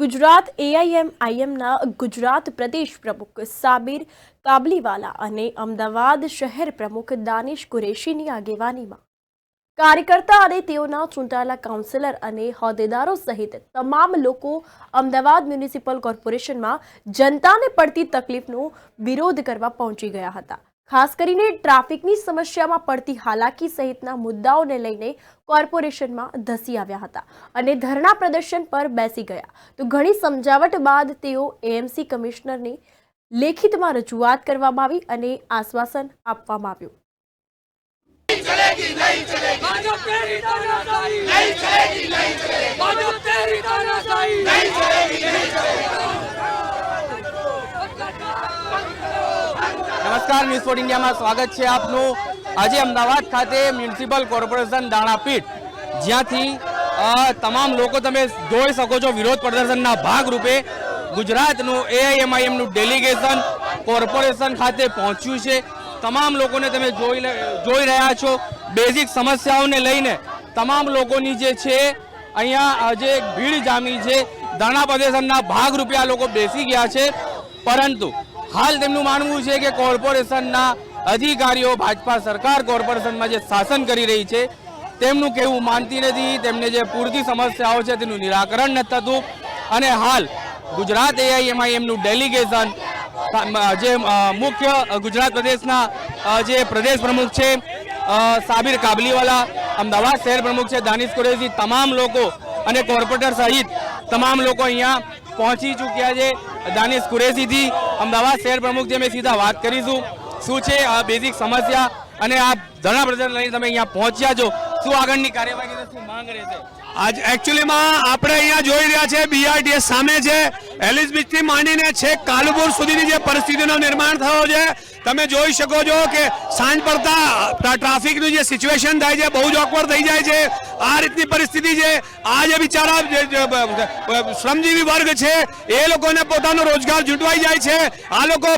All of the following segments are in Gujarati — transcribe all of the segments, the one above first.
ગુજરાત એઆઈએમઆઈએમના ગુજરાત પ્રદેશ પ્રમુખ સાબિર કાબલીવાલા અને અમદાવાદ શહેર પ્રમુખ દાનિશ કુરેશીની આગેવાનીમાં. કાર્યકર્તા અને તેઓના ચૂંટાયેલા કાઉન્સિલર અને હોદ્દેદારો સહિત તમામ લોકો અમદાવાદ મ્યુનિસિપલ કોર્પોરેશનમાં જનતાને પડતી તકલીફનો વિરોધ કરવા પહોંચી ગયા હતા. ખાસ કરીને ટ્રાફિકની સમસ્યામાં પડતી હાલાકી સહિતના મુદ્દાઓને લઈને કોર્પોરેશનમાં ધસી આવ્યા હતા અને ધરણા પ્રદર્શન પર બેસી ગયા. તો ઘણી સમજાવટ બાદ તેઓ એએમસી કમિશનરની લેખિતમાં રજૂઆત કરવામાં આવી અને આશ્વાસન આપવામાં આવ્યું. નહીં ચલેગી નહીં ચલેગી. નમસ્કાર ન્યૂઝ ફોર ઇન્ડિયામાં સ્વાગત છે આપનું. આજે અમદાવાદ ખાતે મ્યુનિસિપલ કોર્પોરેશન દાણાપીઠ, જ્યાંથી તમામ લોકો તમે જોઈ શકો છો વિરોધ પ્રદર્શનના ભાગરૂપે ગુજરાતનું એઆઈએમઆઈએમનું ડેલિગેશન કોર્પોરેશન ખાતે પહોંચ્યું છે. તમામ લોકોને તમે જોઈ જોઈ રહ્યા છો. બેઝિક સમસ્યાઓને લઈને તમામ લોકોની જે છે, અહીંયા જે ભીડ જામી છે, દાણા પ્રદર્શનના ભાગરૂપે આ લોકો બેસી ગયા છે. પરંતુ હાલ તેમનું માનવું છે કે કોર્પોરેશનના અધિકારીઓ ભાજપા સરકાર કોર્પોરેશનમાં જે શાસન કરી રહી છે, તેમનું કહેવું માનતી નથી. તેમને જે પૂરતી સમસ્યાઓ છે તેનું નિરાકરણ નથી થતું. અને હાલ ગુજરાત એઆઈએમઆઈએમનું ડેલિગેશન જે મુખ્ય ગુજરાત પ્રદેશના જે પ્રદેશ પ્રમુખ છે સાબિર કાબલીવાલા, અમદાવાદ શહેર પ્રમુખ છે, દાનિશ કુરેશી, તમામ લોકો અને કોર્પોરેટર સહિત તમામ લોકો અહીંયા પહોંચી ચૂક્યા છે. દાનિશ કુરેશીથી અમદાવાદ શહેર પ્રમુખ જે મેં સીધા વાત કરીશું શું છે આ બેઝિક સમસ્યા? અને આ ધરણા પ્રદર્શન લઈને તમે અહીંયા પહોંચ્યા છો, શું આગળની કાર્યવાહી શું માંગ રહેશે? આજ એકચ્યુઅલીમાં આપણે અહીંયા જોઈ રહ્યા છે બીઆરટીએસ સામે છે. એલિસ બીચથી માંડીને છેક કાલુપુર સુધીની જે પરિસ્થિતિનો નિર્માણ થયો છે તમે જોઈ શકો છો કે સાંજ પડતા ટ્રાફિકનું જે સિચ્યુએશન થાય છે, બહુ જ ઓકવર્ડ થઈ જાય છે. આ રીતની પરિસ્થિતિ છે. આ જે બિચારા શ્રમજીવી વર્ગ છે, એ લોકોને પોતાનો રોજગાર જૂટવાઈ જાય છે. આ લોકો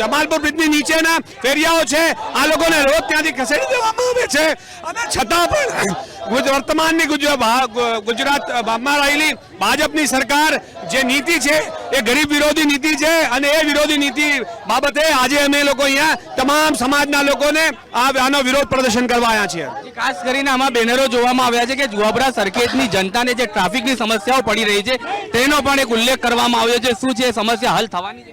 જમાલપુર બ્રિજની નીચેના ફેરિયાઓ છે. આ લોકોને રોજ ત્યાંથી ખસેડી દેવામાં આવે છે. અને છતાં પણ વર્તમાનની ગુજરાત ગુજરાતમાં રહેલી ભાજપની સરકાર જે નીતિ છે એ ગરીબ વિરોધી નીતિ છે અને એ વિરોધી નીતિ બાબતે આજે અમે લોકો અહીંયા તમામ સમાજના લોકોને આનો વિરોધ પ્રદર્શન કરવા આવ્યા છીએ. ખાસ કરીને આમાં બેનરો જોવામાં આવ્યા છે કે જુવાબરા સર્કિટની જનતાને જે ટ્રાફિકની સમસ્યાઓ પડી રહી છે, તેનો પણ એક ઉલ્લેખ કરવામાં આવ્યો છે. શું છે સમસ્યા? હલ થવાની છે.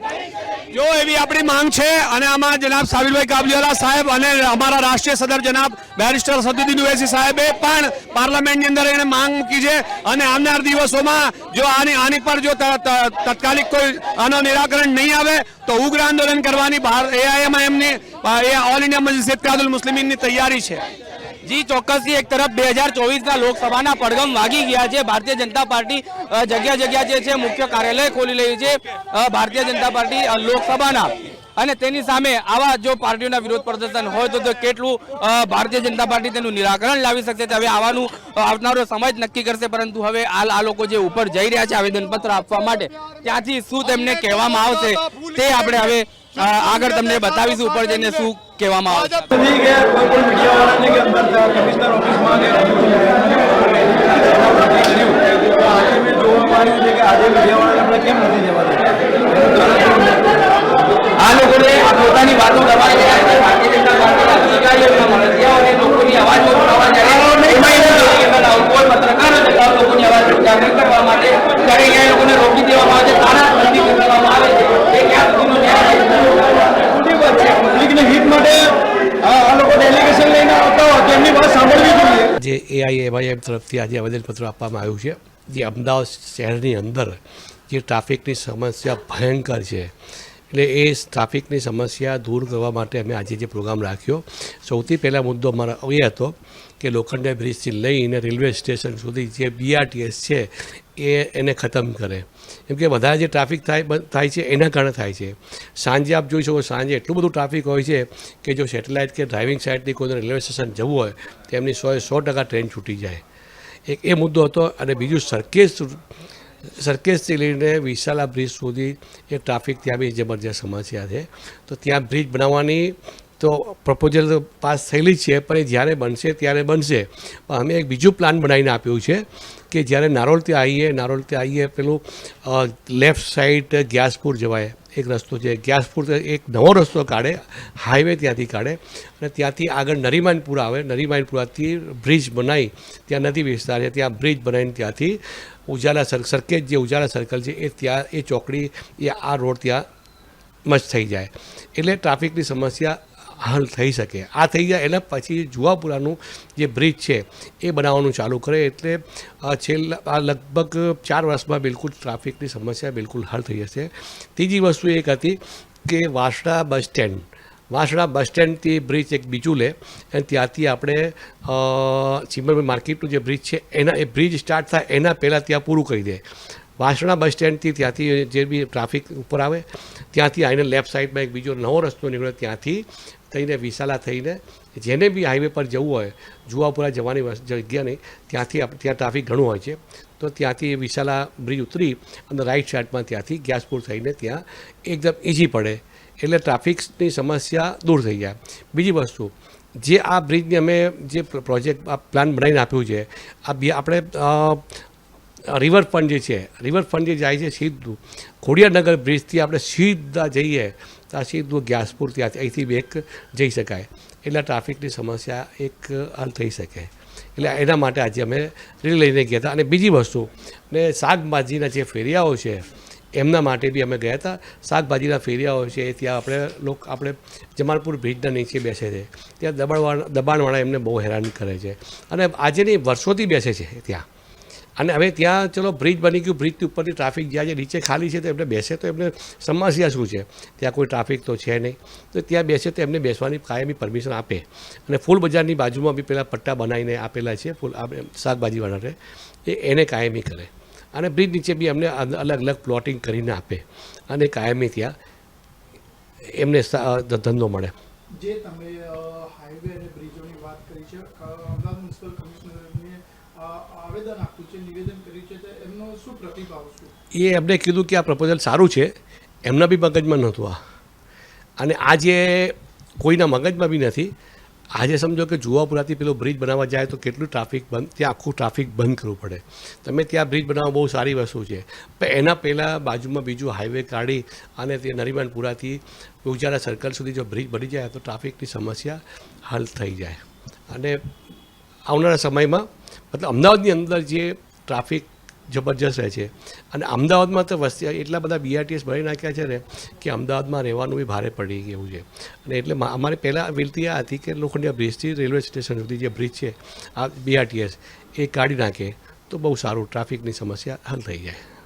જો એવી આપણી માંગ છે અને આમાં જનાબ સાબિરભાઈ કાબલીવાલા સાહેબ અને અમારા રાષ્ટ્રીય સદર જનાબ બેરિસ્ટર સદુદ્દીન ઉવેસી સાહેબે પણ પાર્લામેન્ટની અંદર એને માંગ મૂકી છે અને આવનાર દિવસોમાં જો આની આની પર જો ત- ત- કોઈ આનો નિરાકરણ નહીં આવે તો ઉગ્ર આંદોલન કરવાની બહાર એઆઈએમઆઈએમની એ ઓલ ઇન્ડિયા મજલિસ ઇત્તેહાદુલ મુસ્લિમીનની તૈયારી છે. જી, ચોક્કસથી એક તરફ બે હજાર ચોવીસના લોકસભાના પડગમ વાગી ગયા છે. ભારતીય જનતા પાર્ટી જગ્યા જગ્યા જે છે, મુખ્ય કાર્યાલય ખોલી રહી છે. ભારતીય જનતા પાર્ટી લોકસભાના. અને તેની સામે આવા જો પાર્ટીઓના વિરોધ પ્રદર્શન હોય તો કેટલું ભારતીય જનતા પાર્ટી તેનું નિરાકરણ લાવી શકશે હવે આવાનું આવનારો સમય જ નક્કી કરશે. પરંતુ હવે હાલ આ લોકો જે ઉપર જઈ રહ્યા છે આવેદનપત્ર આપવા માટે, ત્યાંથી શું તેમને કહેવામાં આવશે તે આપણે હવે આગળ તમને બતાવીશું ઉપર જઈને શું કહેવામાં જોવામાં છે. આજે મીડિયાવાળાને આપણે કેમ નથી જવા દેતા આ લોકોને પોતાની વાતો દબાઈ રહ્યા છે ભારતીય જનતા પાર્ટીના અધિકારીઓના મળતિયાઓ અને લોકોની અવાજ ઉઠાવવા જ્યારે એમાં એવું ડેલિગેશન આવું કોઈ પત્રકારો જતા લોકોની અવાજ ઉજાગર કરવા માટે ત્યારે અહીંયા એ લોકોને રોકી દેવામાં આવે છે તાનાબંધી કરી દેવામાં આવે છે એ ક્યાં સુધીનો ન્યાય છે? ખોટી વાત છે પબ્લિકને હિત માટે આ આ લોકો ડેલિગેશન લઈને આવતા હોય તો એમની વાત સાંભળવી જોઈએ જે એઆઈએમઆઈએમ તરફથી આજે આવેદનપત્ર આપવામાં આવ્યું છે જે અમદાવાદ શહેરની અંદર જે ટ્રાફિકની સમસ્યા ભયંકર છે. એટલે એ ટ્રાફિકની સમસ્યા દૂર કરવા માટે અમે આજે જે પ્રોગ્રામ રાખ્યો, સૌથી પહેલાં મુદ્દો અમારો એ હતો કે લોખંડિયા બ્રિજથી લઈને રેલવે સ્ટેશન સુધી જે બીઆરટીએસ છે એ એને ખતમ કરે. કેમ કે વધારે જે ટ્રાફિક થાય થાય છે, એના કારણે થાય છે. સાંજે આપ જોઈ શકો, સાંજે એટલું બધું ટ્રાફિક હોય છે કે જો સેટેલાઇટ કે ડ્રાઇવિંગ સાઇડથી કોઈ રેલવે સ્ટેશન જવું હોય તો એમની સો સો ટકા ટ્રેન છૂટી જાય. એક એ મુદ્દો હતો અને બીજું સરકેસ સરખેજથી લઈને વિશાલા બ્રિજ સુધી એ ટ્રાફિક ત્યાં બી જબરજસ્ત સમસ્યા છે. તો ત્યાં બ્રિજ બનાવવાની તો પ્રપોઝલ તો પાસ થયેલી છે, પણ એ જ્યારે બનશે ત્યારે બનશે. પણ અમે એક બીજું પ્લાન બનાવીને આપ્યું છે કે જ્યારે નારોલથી આવીએ નારોલથી આવીએ પેલું લેફ્ટ સાઈડ ગ્યાસપુર જવાય. એક રસ્તો છે. ગ્યાસપુર એક નવો રસ્તો કાઢે હાઈવે ત્યાંથી કાઢે અને ત્યાંથી આગળ નરીમાનપુર આવે. નરીમાનપુરાથી બ્રિજ બનાવી ત્યાં નદી વિસ્તાર છે, ત્યાં બ્રિજ બનાવીને ત્યાંથી ઉજાલા સર સરખેજ જે ઉજાલા સર્કલ છે, એ ત્યાં, એ ચોકડી, એ આ રોડ ત્યાં મસ્ત થઈ જાય. એટલે ટ્રાફિકની સમસ્યા હલ થઈ શકે. આ થઈ જાય એના પછી જુવાપુરાનું જે બ્રિજ છે, એ બનાવવાનું ચાલુ કરે એટલે છેલ્લા, આ લગભગ ચાર વર્ષમાં બિલકુલ ટ્રાફિકની સમસ્યા બિલકુલ હલ થઈ જશે. ત્રીજી વસ્તુ એક હતી કે Vasna bus stand. Vasna bus સ્ટેન્ડથી bridge એક બીજું લે, અને ત્યાંથી આપણે ચિમરભાઈ માર્કેટનું જે બ્રિજ છે, એના, એ બ્રિજ સ્ટાર્ટ થાય એના પહેલાં ત્યાં પૂરું કરી દે. વાસણા બસ સ્ટેન્ડથી ત્યાંથી જે બી ટ્રાફિક ઉપર આવે, ત્યાંથી આવીને લેફ્ટ સાઈડમાં એક બીજો નવો રસ્તો નીકળે, ત્યાંથી થઈને, વિશાલા થઈને, જેને બી હાઈવે પર જવું હોય, જુવાપુરા જવાની જગ્યા નહીં, ત્યાંથી ત્યાં ટ્રાફિક ઘણું હોય છે, તો ત્યાંથી વિશાલા બ્રિજ ઉતરી અને રાઈટ સાઈડમાં ત્યાંથી ગ્યાસપુર થઈને ત્યાં એકદમ ઇઝી પડે. એટલે ટ્રાફિકની સમસ્યા દૂર થઈ જાય. બીજી વસ્તુ, જે આ બ્રિજને અમે જે પ્રોજેક્ટ આ પ્લાન બનાવીને આપ્યું છે, આ બી આપણે રિવરફ્રન્ટ જે છે રિવરફ્રન્ટ જે જાય છે સીધું, ખોડિયારનગર બ્રિજથી આપણે સીધા જઈએ તો આ સીધું ગ્યાસપુર ત્યાંથી અહીંથી બેક જઈ શકાય. એટલે ટ્રાફિકની સમસ્યા એક હલ થઈ શકે. એટલે એના માટે આજે અમે રેલી લઈને ગયા હતા. અને બીજી વસ્તુ, ને શાકભાજીના જે ફેરિયાઓ છે, એમના માટે બી અમે ગયા હતા. શાકભાજીના ફેરિયાઓ છે, ત્યાં આપણે લોક, આપણે જમાલપુર બ્રિજના નીચે બેસે છે. ત્યાં દબાણવાળા દબાણવાળા એમને બહુ હેરાન કરે છે. અને આજે નહીં, વર્ષોથી બેસે છે ત્યાં. અને હવે ત્યાં, ચલો બ્રિજ બની ગયું. બ્રિજથી ઉપરથી ટ્રાફિક જ્યાં જે નીચે ખાલી છે, તો એમને બેસે તો એમને સમસ્યા શું છે? ત્યાં કોઈ ટ્રાફિક તો છે નહીં. તો ત્યાં બેસે તો એમને બેસવાની કાયમી પરમિશન આપે. અને ફૂલ બજારની બાજુમાં બી પેલા પટ્ટા બનાવીને આપેલા છે, ફૂલ આપણે શાકભાજીવાળાને. એ એને કાયમી કરે. અને બ્રિજ નીચે બી અમને અલગ અલગ પ્લોટિંગ કરીને આપે. અને કાયમી ત્યાં એમને ધંધો મળે. જે તમે હાઈવે અને બ્રિજોની વાત કરી છે એ એમણે કીધું કે આ પ્રપોઝલ સારું છે, એમના બી મગજમાં નહોતું આ. અને આજે કોઈના મગજમાં બી નથી, આજે સમજો કે જુવાપુરાથી પેલો બ્રિજ બનાવવા જાય તો કેટલું ટ્રાફિક બંધ, ત્યાં આખું ટ્રાફિક બંધ કરવું પડે. તમે ત્યાં બ્રિજ બનાવવા બહુ સારી વસ્તુ છે. પણ એના પહેલાં બાજુમાં બીજું હાઈવે કાઢી અને તે નરીમાનપુરાથી ઉજારા સર્કલ સુધી જો બ્રિજ બની જાય તો ટ્રાફિકની સમસ્યા હલ થઈ જાય. અને આવનારા સમયમાં મતલબ અમદાવાદની અંદર જે ટ્રાફિક જબરજસ્ત રહે છે, અને અમદાવાદમાં તો વસ્તી એટલા બધા બીઆરટીએસ ભરી નાખ્યા છે ને કે અમદાવાદમાં રહેવાનું બી ભારે પડી ગયું છે. અને એટલે અમારે પહેલાં વિનંતી આ હતી કે લોખંડિયા બ્રિજથી રેલવે સ્ટેશન સુધી જે બ્રિજ છે, આ બીઆરટીએસ એ કાઢી નાખે તો બહુ સારું, ટ્રાફિકની સમસ્યા હલ થઈ જાય.